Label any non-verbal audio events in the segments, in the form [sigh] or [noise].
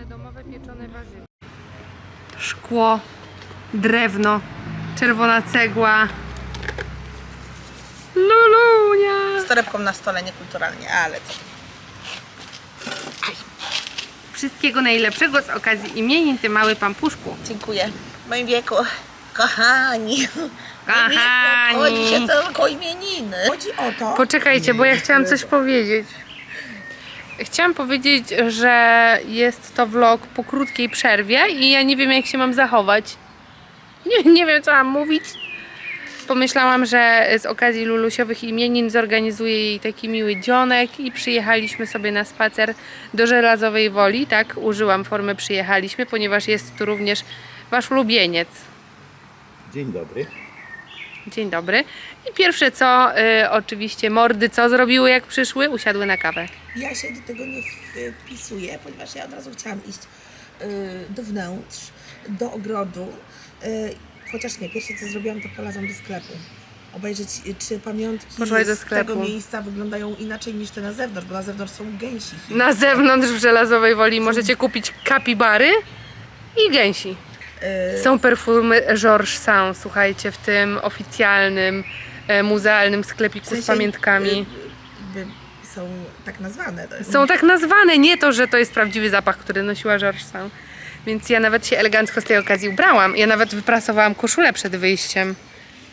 Ale domowe pieczone warzywa. Szkło, drewno, czerwona cegła. Lulunia! Z torebką na stole, niekulturalnie, ale co? Wszystkiego najlepszego z okazji imienin, ty mały pampuszku. Dziękuję. W moim wieku, kochani. Kochani. Chodzi się tylko o imieniny. Chodzi o to, Poczekajcie, bo ja chciałam coś powiedzieć. Chciałam powiedzieć, że jest to vlog po krótkiej przerwie i ja nie wiem, jak się mam zachować. Nie, nie wiem, co mam mówić. Pomyślałam, że z okazji Lulusiowych imienin zorganizuję jej taki miły dzionek i przyjechaliśmy sobie na spacer do Żelazowej Woli. Tak, użyłam formy przyjechaliśmy, ponieważ jest tu również wasz ulubieniec. Dzień dobry. Dzień dobry. I pierwsze co, y, oczywiście mordy co zrobiły jak przyszły? Usiadły na kawę. ja się do tego nie wpisuję, ponieważ ja od razu chciałam iść y, do wnętrz, do ogrodu. Y, chociaż nie, pierwsze co zrobiłam, to polazłam do sklepu. Obejrzeć, y, czy pamiątki Poszłaś do z tego miejsca wyglądają inaczej niż te na zewnątrz, bo na zewnątrz są gęsi. Na zewnątrz w Żelazowej Woli możecie kupić kapibary i gęsi. Y, Są perfumy Georges Saint, słuchajcie, w tym oficjalnym, e, muzealnym sklepiku w sensie, z pamiątkami. y, jakby są tak nazwane. To jest Są tak nazwane, nie to, że to jest prawdziwy zapach, który nosiła Georges Saint. Więc ja nawet się elegancko z tej okazji ubrałam. Ja nawet wyprasowałam koszulę przed wyjściem.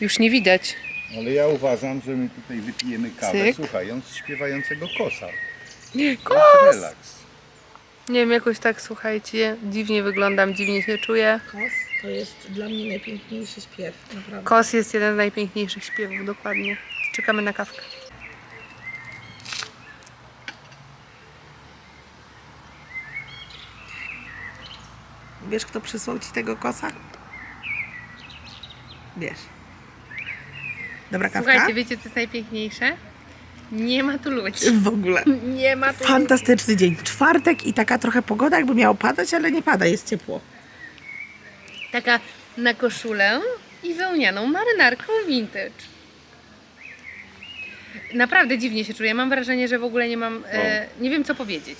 Już nie widać. Ale ja uważam, że my tutaj wypijemy kawę, Cyk. słuchając śpiewającego kosa. Kos! Relaks. Nie wiem, jakoś tak, słuchajcie, dziwnie wyglądam, dziwnie się czuję. Kos to jest dla mnie najpiękniejszy śpiew, naprawdę. Kos jest jeden z najpiękniejszych śpiewów, dokładnie. Czekamy na kawkę. Wiesz, kto przysłał ci tego kosa? Wiesz. Dobra kawka? Słuchajcie, wiecie co jest najpiękniejsze? Nie ma tu ludzi. W ogóle. [laughs] Nie ma tu ludzi. Fantastyczny dzień. Czwartek i taka trochę pogoda, jakby miało padać, ale nie pada, jest ciepło. Taka na koszulę i wełnianą marynarką vintage. Naprawdę dziwnie się czuję. Mam wrażenie, że w ogóle nie mam. E, nie wiem co powiedzieć.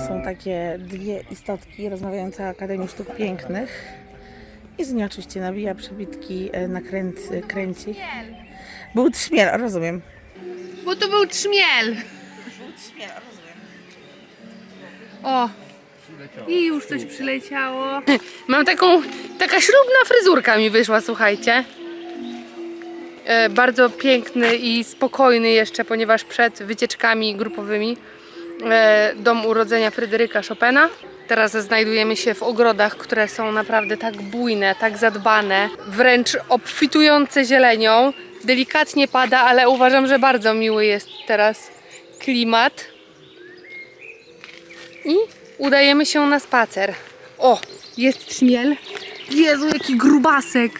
Tam są takie dwie istotki rozmawiające o Akademii Sztuk Pięknych. I z niej oczywiście nabija przebitki, e, nakręc, kręci. Był trzmiel, rozumiem. Bo to był trzmiel. Trzmiel, rozumiem. O! I już coś przyleciało. [laughs] Mam taką, taka ślubna fryzurka mi wyszła, słuchajcie. E, bardzo piękny i spokojny jeszcze, ponieważ przed wycieczkami grupowymi dom urodzenia Fryderyka Chopina. Teraz znajdujemy się w ogrodach, które są naprawdę tak bujne, tak zadbane, wręcz obfitujące zielenią. Delikatnie pada, ale uważam, że bardzo miły jest teraz klimat i udajemy się na spacer. O, jest trzmiel. Jezu, jaki grubasek.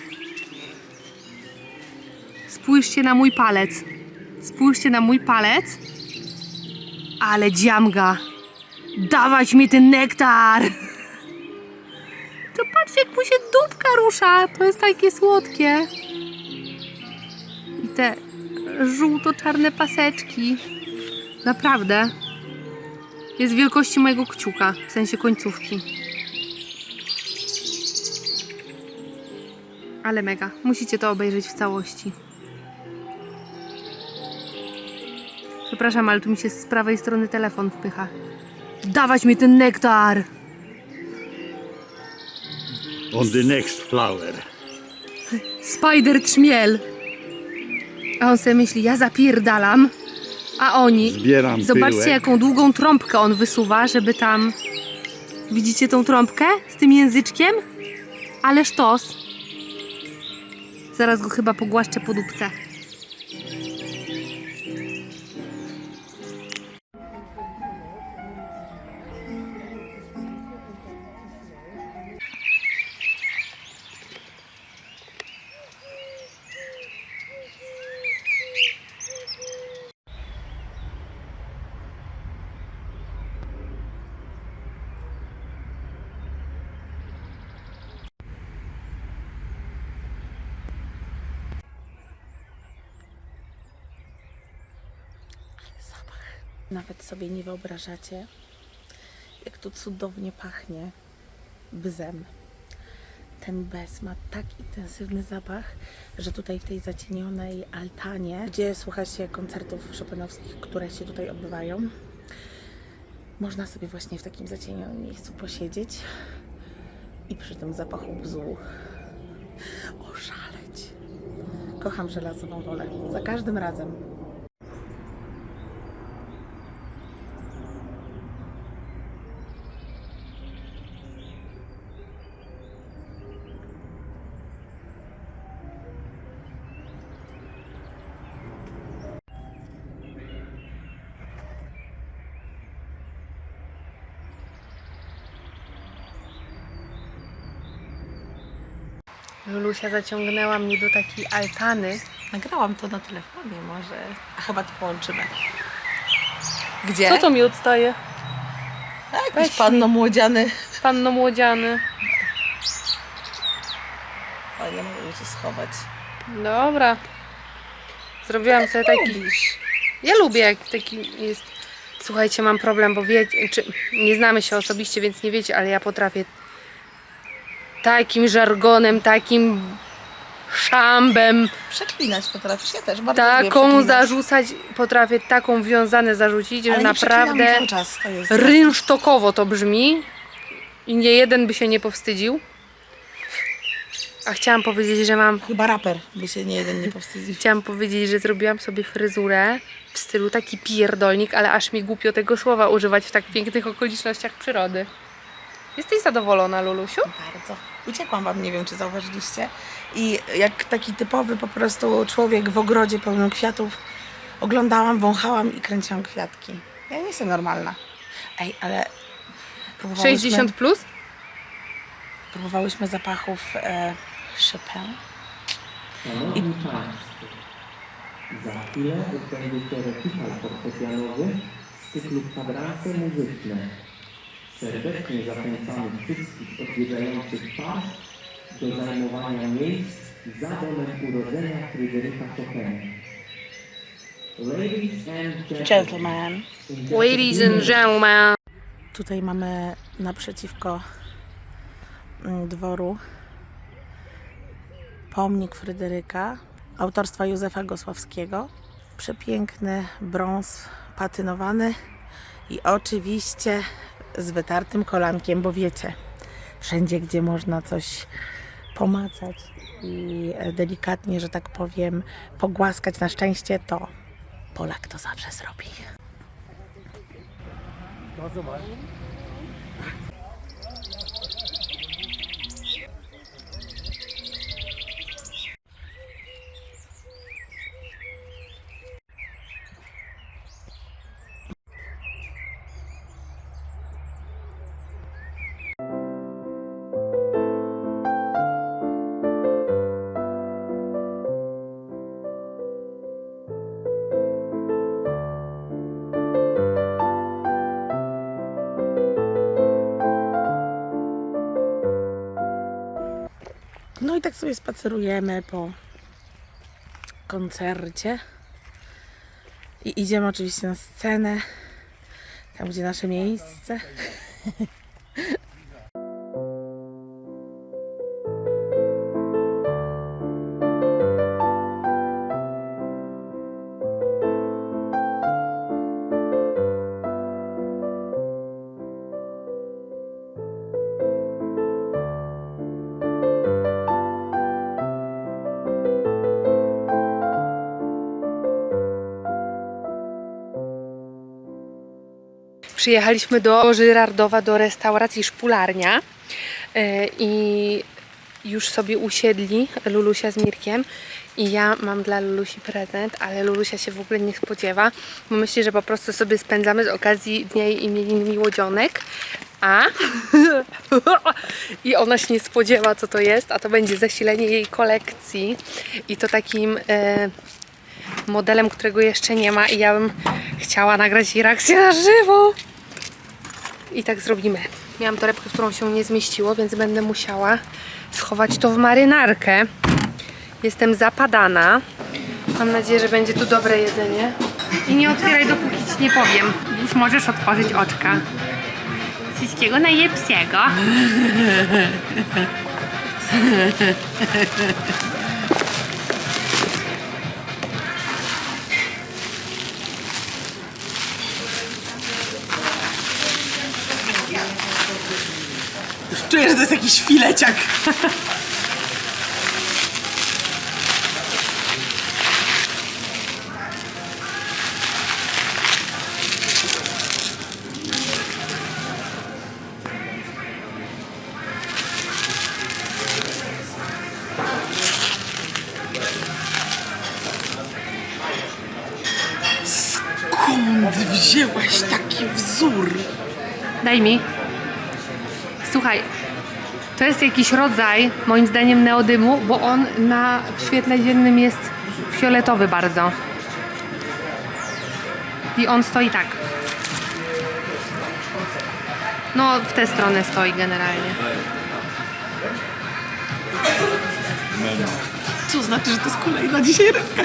Spójrzcie na mój palec. Spójrzcie na mój palec. Ale dziamga. Dawać mi ten nektar. Patrzcie, jak mu się dupka rusza. To jest takie słodkie. I te żółto-czarne paseczki. Naprawdę. Jest wielkości mojego kciuka, w sensie końcówki. Ale mega. Musicie to obejrzeć w całości. Przepraszam, ale tu mi się z prawej strony telefon wpycha. Dawać mi ten nektar! On the next flower. Spider trzmiel! A on sobie myśli, ja zapierdalam, a oni... Zbieram Zobaczcie, pyłek. jaką długą trąbkę on wysuwa, żeby tam... Widzicie tą trąbkę z tym języczkiem? Ale sztos. Zaraz go chyba pogłaszczę po dupce. Nawet sobie nie wyobrażacie, jak tu cudownie pachnie bzem. Ten bez ma tak intensywny zapach, że tutaj w tej zacienionej altanie, gdzie słucha się koncertów chopinowskich, które się tutaj odbywają, można sobie właśnie w takim zacienionym miejscu posiedzieć i przy tym zapachu bzu oszaleć. Kocham żelazową wolę. Za każdym razem. Lulusia zaciągnęła mnie do takiej altany. Nagrałam to na telefonie może. A chyba to połączymy. Gdzie? Co to mi odstaje? A, jakiś Weź panno młodziany. Panno młodziany. O, nie mogę się schować. Dobra. Zrobiłam sobie taki... Lubisz. Ja lubię jak taki jest. Słuchajcie, mam problem, bo wiecie, czy nie znamy się osobiście, więc nie wiecie, ale ja potrafię takim żargonem, takim szambem, Przeklinać potrafisz, ja też bardzo lubię taką przeklinać. zarzucać, potrafię taką wiązanę zarzucić, że Ale przeklinam naprawdę cały czas, to jest rynsztokowo to brzmi i nie jeden by się nie powstydził. A chciałam powiedzieć, że mam Chyba raper by się nie jeden nie powstydził. Chciałam powiedzieć, że zrobiłam sobie fryzurę w stylu taki pierdolnik, ale aż mi głupio tego słowa używać w tak pięknych okolicznościach przyrody. Jesteś zadowolona, Lulusiu? Bardzo. Uciekłam wam, nie wiem czy zauważyliście. I jak taki typowy po prostu człowiek w ogrodzie pełnym kwiatów oglądałam, wąchałam i kręciłam kwiatki. Ja nie jestem normalna. Ej, ale próbowałyśmy, 60 plus? próbowałyśmy zapachów e, Chopin. Państwo, za chwilę odbędzie się recital fortepianowy z cyklu Kwadranse Muzyczne. Serdecznie zachęcamy wszystkich odwiedzających park do zajmowania miejsc za domem urodzenia Fryderyka Chopina. Ladies and Gentleman. Ladies and gentlemen. Tutaj mamy naprzeciwko mm, dworu pomnik Fryderyka autorstwa Józefa Gosławskiego. Przepiękny brąz patynowany i oczywiście z wytartym kolankiem, bo wiecie, wszędzie gdzie można coś pomacać i e, delikatnie, że tak powiem, pogłaskać na szczęście, to Polak to zawsze zrobi. I tak sobie spacerujemy po koncercie. I idziemy oczywiście na scenę, tam gdzie nasze miejsce. [laughs] Przyjechaliśmy do Żyrardowa, do restauracji Szpularnia e, i już sobie usiedli Lulusia z Mirkiem i ja mam dla Lulusi prezent, ale Lulusia się w ogóle nie spodziewa, bo myśli, że po prostu sobie spędzamy z okazji dnia jej imieniny miłodzionek, a [laughs] i ona się nie spodziewa co to jest, a to będzie zasilenie jej kolekcji i to takim e, modelem, którego jeszcze nie ma i ja bym chciała nagrać jej reakcję na żywo. I tak zrobimy. Miałam torebkę, którą się nie zmieściło, więc będę musiała schować to w marynarkę. Jestem zapadana. Mam nadzieję, że będzie tu dobre jedzenie. I nie otwieraj, dopóki ci nie powiem. Już możesz otworzyć oczka. Wszystkiego najlepszego. [laughs] Czuję, że to jest jakiś fileciak. Skąd wzięłaś taki wzór? Daj mi. Słuchaj, to jest jakiś rodzaj, moim zdaniem, neodymu, bo on na świetle dziennym jest fioletowy bardzo. I on stoi tak. No, w tę stronę stoi generalnie. Co znaczy, że to jest kolejna dzisiaj rybka?